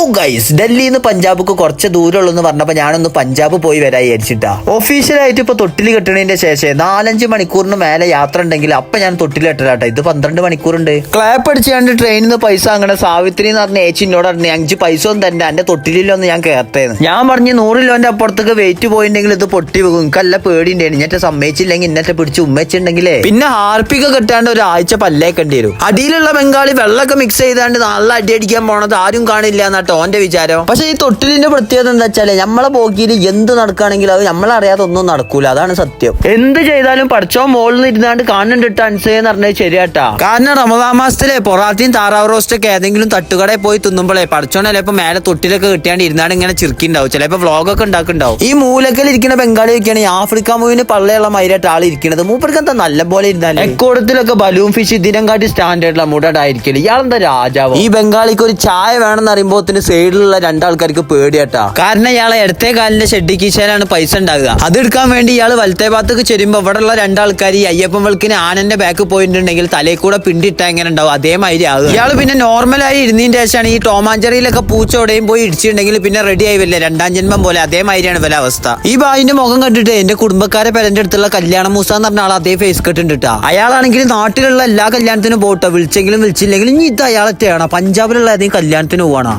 Hello guys ഡൽഹിയിൽ നിന്ന് പഞ്ചാബ്ക്ക് കുറച്ച് ദൂരമുള്ളൂ പറഞ്ഞപ്പോൾ പറഞ്ഞപ്പോ ഞാനൊന്ന് പഞ്ചാബ് പോയി വരാൻ വിചാരിച്ചിട്ടാ. ഒഫീഷ്യലായിട്ട് ഇപ്പൊ തൊട്ടിൽ കെട്ടണതിന്റെ ശേഷം നാലഞ്ച് മണിക്കൂറിന് മേലെ യാത്ര ഉണ്ടെങ്കിൽ അപ്പൊ ഞാൻ തൊട്ടിൽ കെട്ടലാട്ടെ. ഇത് പന്ത്രണ്ട് മണിക്കൂറുണ്ട്. ക്ലാപ്പ് അടിച്ചാണ്ട് ട്രെയിനിൽ നിന്ന് പൈസ അങ്ങനെ സാവിത്രി എന്ന് പറഞ്ഞ ഏച്ചിനോട് പറഞ്ഞു അഞ്ച് പൈസ ഒന്നും തന്നെ എന്റെ തൊട്ടിലൊന്ന് ഞാൻ കയറത്തേന്ന് ഞാൻ പറഞ്ഞു നൂറ് കിലോന്റെ അപ്പുറത്തേക്ക് വെയിറ്റ് പോയിണ്ടെങ്കിൽ ഇത് പൊട്ടി പോകും. എനിക്കല്ല പേടിയുണ്ടായിരുന്നു ഇന്നത്തെ സമ്മതിച്ചില്ലെങ്കിൽ ഇന്നത്തെ പിടിച്ച് ഉമ്മച്ചിട്ടുണ്ടെങ്കിലേ പിന്നെ ഹാർപ്പിക കെട്ടാണ്ട് ഒരാഴ്ച പല്ലേക്കേണ്ടി വരും. അടിയിലുള്ള ബംഗാളി വെള്ളമൊക്കെ മിക്സ് ചെയ്താണ്ട് നല്ല അടി അടിക്കാൻ പോണത് ആരും കാണില്ല എന്നാട്ടോ ഓന്റെ വിചാരം. പക്ഷെ ഈ തൊട്ടിലിന്റെ പ്രത്യേകത എന്താ വെച്ചാൽ നമ്മളെ പോക്കിയിൽ എന്ത് നടക്കുകയാണെങ്കിലും അത് നമ്മളറിയാതെ ഒന്നും നടക്കൂല. അതാണ് സത്യം. എന്ത് ചെയ്താലും പഠിച്ചോ മോളിൽ നിന്ന് ഇരുന്നാണ്ട് കാണുന്നുണ്ട് അനുസരിച്ച് പറഞ്ഞത് ശരിയാട്ടാ. കാരണം റമദാൻ മാസത്തിലെ പൊറാത്തിയും താറാവ് റോസ്റ്റൊക്കെ ഏതെങ്കിലും തട്ടുകടയിൽ പോയി തിന്നുമ്പോഴേ പഠിച്ചോണ്ട് ചിലപ്പോ മേലെ തൊട്ടിലൊക്കെ കിട്ടിയാണ്ട് ഇരുന്നാണ്ട് ഇങ്ങനെ ഉണ്ടാവും ചിലപ്പോ വ്ളോഗൊക്കെ ഉണ്ടാക്കുണ്ടാവും ഈ മൂലക്കൽ ഇരിക്കുന്ന ബംഗാളി ഒക്കെയാണ് ഈ ആഫ്രിക്ക മൂവിന് പള്ളയുള്ള മൈരായിട്ട് ആൾ ഇരിക്കുന്നത് മൂപ്പർക്ക് എന്താ നല്ല പോലെ ഇരുന്നാലും? എക്കോടത്തിലൊക്കെ ബലൂൺ ഫിഷ് ഇതിനം കാട്ടി സ്റ്റാൻഡേർഡിലുള്ള മുടടായിരിക്കില്ല ഇയാളെന്താ രാജാവ്? ഈ ബംഗാളിക്ക് ഒരു ചായ വേണമെന്ന് അറിയുമ്പോൾ സൈഡിലുള്ള രണ്ടാൾക്കാർക്ക് പേടിയാട്ടാ. കാരണം ഇയാളെ ഇടത്തെ കാലിന്റെ ഷെഡ് കീശയിലാണ് പൈസ ഉണ്ടാകുക അത് എടുക്കാൻ വേണ്ടി ഇയാൾ വലത്തെ ഭാഗത്തേക്ക് ചെരുമ്പോ ഇവിടെ ഉള്ള രണ്ടാൾക്കാർ ഈ അയ്യപ്പൻ വിളക്കിന് ആനന്റെ ബാക്ക് പോയിട്ടുണ്ടെങ്കിൽ തലയിൽ കൂടെ പിണ്ടിട്ട എങ്ങനെ ഉണ്ടാവും. അതേമാതിരി ആകും ഇയാൾ പിന്നെ നോർമലായി ഇരുന്നതിന്റെ ശേഷമാണ് ഈ ടോമാഞ്ചറിയിലൊക്കെ പൂച്ച എവിടെയും പോയി ഇടിച്ചിട്ടുണ്ടെങ്കിൽ പിന്നെ റെഡി ആയി വരില്ലേ. രണ്ടാം ജന്മം പോലെ അതേമാതിരിയാണ് വല അവസ്ഥ. ഈ ബായിന്റെ മുഖം കണ്ടിട്ട് എന്റെ കുടുംബക്കാരെ പെരന്റെ അടുത്തുള്ള കല്യാണ മൂസ എന്ന് പറഞ്ഞ ആൾ അതേ ഫേസ് കെട്ട് ഉണ്ട് അയാളാണെങ്കിൽ നാട്ടിലുള്ള എല്ലാ കല്യാണത്തിനും പോട്ടോ. വിളിച്ചെങ്കിലും വിളിച്ചില്ലെങ്കിലും ഇനി ഇത് അയാളെത്തെയാണോ പഞ്ചാബിലുള്ള ഏതെങ്കിലും കല്യാണത്തിന് പോവാണോ?